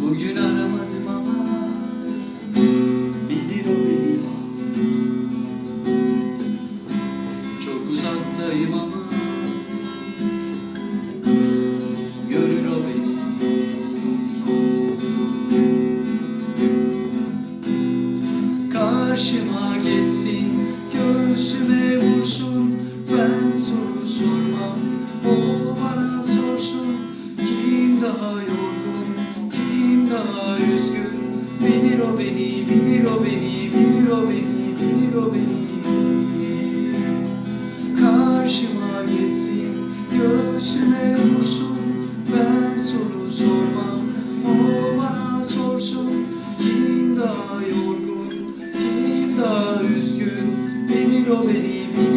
Bugün aramadım ama bilir o beni. Çok uzaktayım ama görür beni. Karşıma geçsin, beni, bilir o beni, bilir o beni, bilir o beni. Karşıma geçsin, göğsüme vursun, ben soru sormam, o bana sorsun. Kim daha yorgun, kim daha üzgün, bilir o beni, bilir